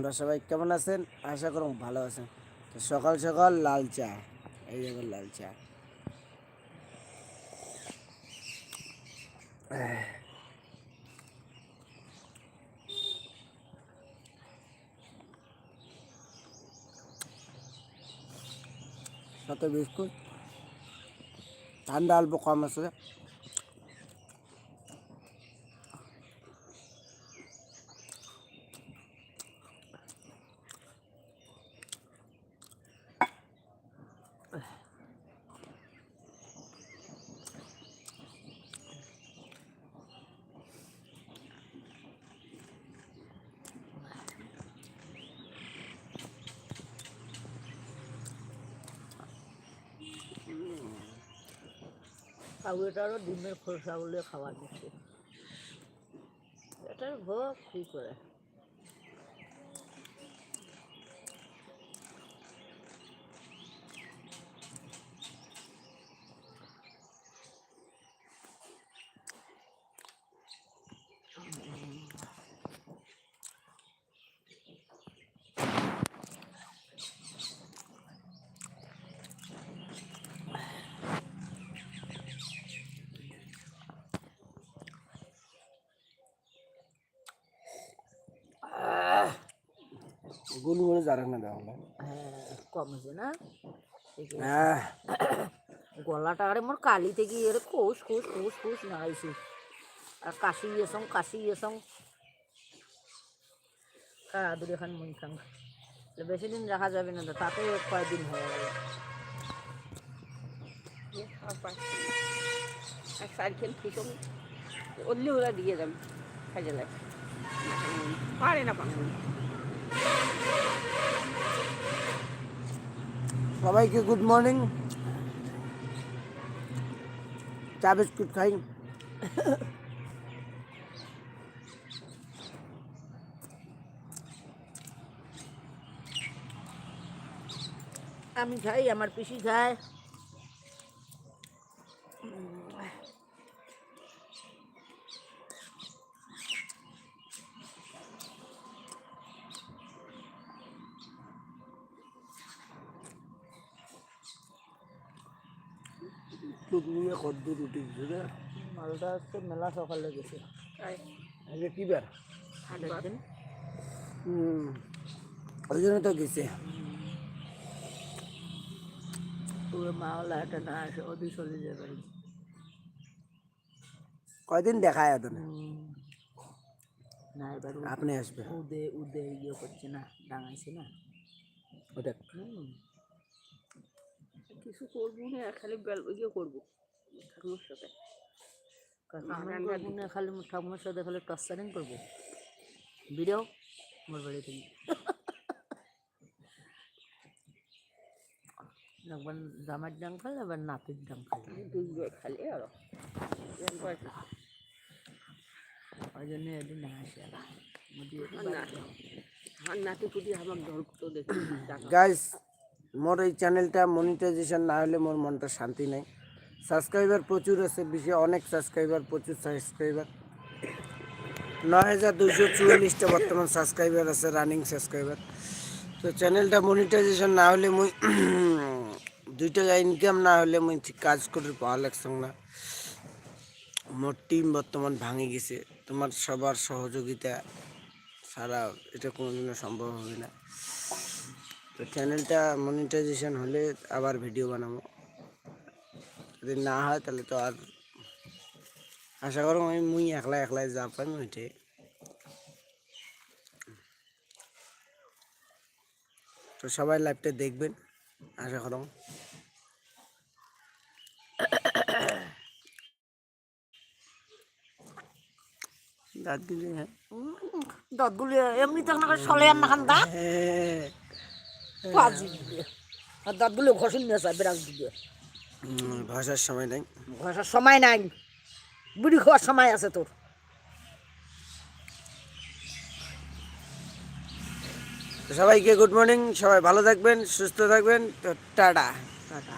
আমরা সবাই কেমন আছেন? আশা করুন ভালো আছেন। তো সকাল সকাল লাল চা, এই যাবে লাল চা। সাথে বিস্কুট। ঠান্ডা, অল্প কম আছে। কাউরিটারও ডিমের খোসা বলে খাওয়া দিচ্ছে। এটার ভোগ কী করে? গুলগুলো যারা না দেওয়া হ্যাঁ। কম হয়েছে না? হ্যাঁ। গলাটা আরে মোর কালি থেকে এর খুশ খুশ খুশ খুশ নাড়াইছে আর কাশি এসং কাশি এসং সারা এখন মুই খাং বেশি দিন রাখা যাবে না তাতে কয়েকদিন হয়ে গেল সাইকেল ফিসং অল্লি ওরা দিয়ে যাম কাজে লাগে। পারে না পারে সবাইকে গুড মর্নিং চা বিস্কুট খাই। আমি খাই আমার পিসি খায়। দুধ নিয়ে কদ্দু রুটি দিছে মালটা হচ্ছে মেলা সকালে গেছে। আজকে কি বার দিন হুম ওই জন্য তো গেছে। না আসে চলে যাবে কয়দিন দেখায় না এবার আপনি আসবে। উদে উদে ইয়ে করছে না ডাঙাইছে না। ওটা হুম। কিছু করব না খালি ইয়ে করব ঠাকুর সাথে। না খালি ঠাকুমার সাথে খালি টর্চারিং করব। ভিডিও মোর বাড়ি থেকে একবার জামার ডাং খাল এবার নাতির ডাং খাল। দুই খালি আর ওই জন্য এদিন আসে আর। নাতি আমার তো দেখি মোর এই চ্যানেলটা মনিটাইজেশন না হলে মোর মনটা শান্তি নাই। সাবস্ক্রাইবার প্রচুর আছে, বেশি, অনেক সাবস্ক্রাইবার প্রচুর সাবস্ক্রাইবার নয় হাজার দুইশো চুয়াল্লিশটা বর্তমান সাবস্ক্রাইবার আছে রানিং সাবস্ক্রাইবার তো চ্যানেলটা মনিটাইজেশন না হলে মুই দুই টাকা ইনকাম না হলে মুই ঠিক কাজ করে পাওয়া লাগছে না। মোর টিম বর্তমান ভাঙে গেছে, তোমার সবার সহযোগিতা ছাড়া এটা কোনোদিনও সম্ভব হবে না। তো চ্যানেলটা মনিটাইজেশন হলে আবার ভিডিও বানাবো। যদি না হয় তাহলে তো আর আশা করো আমি মুই একলা একলাই যা পাই ওইটে তো সবাই লাইভটা দেখবেন আশা করো দাঁত দিলে হ্যাঁ দাঁতগুলি এমনি তো না সলে আর না দাঁত? হ্যাঁ। পাজি দিবে। আর দাঁতগুলো ঘষুন নিয়ে বিরাজ দিবে। ঘষার সময় নাই। ঘষার সময় নাই। বুড়ি খাওয়ার সময় আছে তোর। সবাইকে গুড মর্নিং সবাই ভালো থাকবেন সুস্থ থাকবেন তো টাটা। টাটা।